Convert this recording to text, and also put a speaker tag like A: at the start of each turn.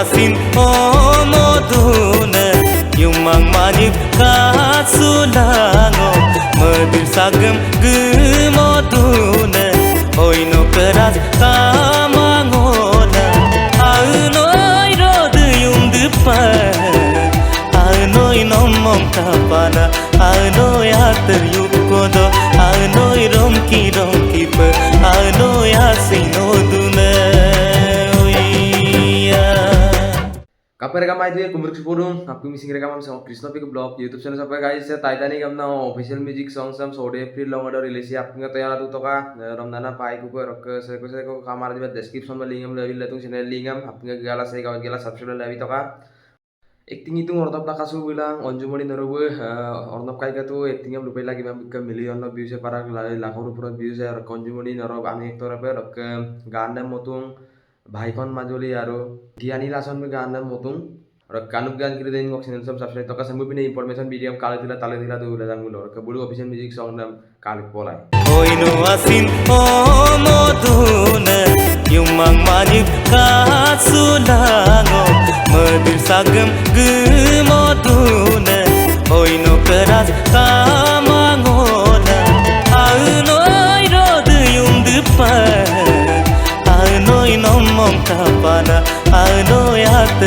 A: asin o moduna yung mangmanib kasulango madir sagam gumoduna hoy no karaz kamangona aunoy rod yung dupa aunoy à, mom nói aunoy
B: apa rekaman itu ya? Kumur Forum. Aku missing rekaman sama Krishna Pik Blog YouTube channel sampai guys. Saya Titanic amna official music song Sama sore free long order release aku nggak tahu tuh toka. Ramdana pai ku ko rok saya ko saya ko kamar di description bali lebih labil latung channel lingam aku nggak gila saya kawan gala subscribe labi toka. Acting itu Ornab lah kasih bilang. Anjumani Naruwe eh, Ornab kaya gitu acting yang lupa lagi memang ke million lah viewsnya para lakhon rupiah viewsnya. Anjumani Narub aneh itu apa ya ganem motung. নাম মতুং ভাইকন মাজলি আৰু জ্ঞানী লাচন গান নাম মতুং আৰু কানুক গান কিনে দেন মোক চেনেল সব সাবস্ক্রাইব তকা সামু পিনে ইনফরমেশন ভিডিও কালে দিলা তালে দিলা দুলা জাং গুলো আৰু বুড়ো অফিসিয়াল মিউজিক সং নাম কালে পলাই
A: Oi no asin o moduna Yumang manip kasulango Madir Mamata পানা আনোয়াত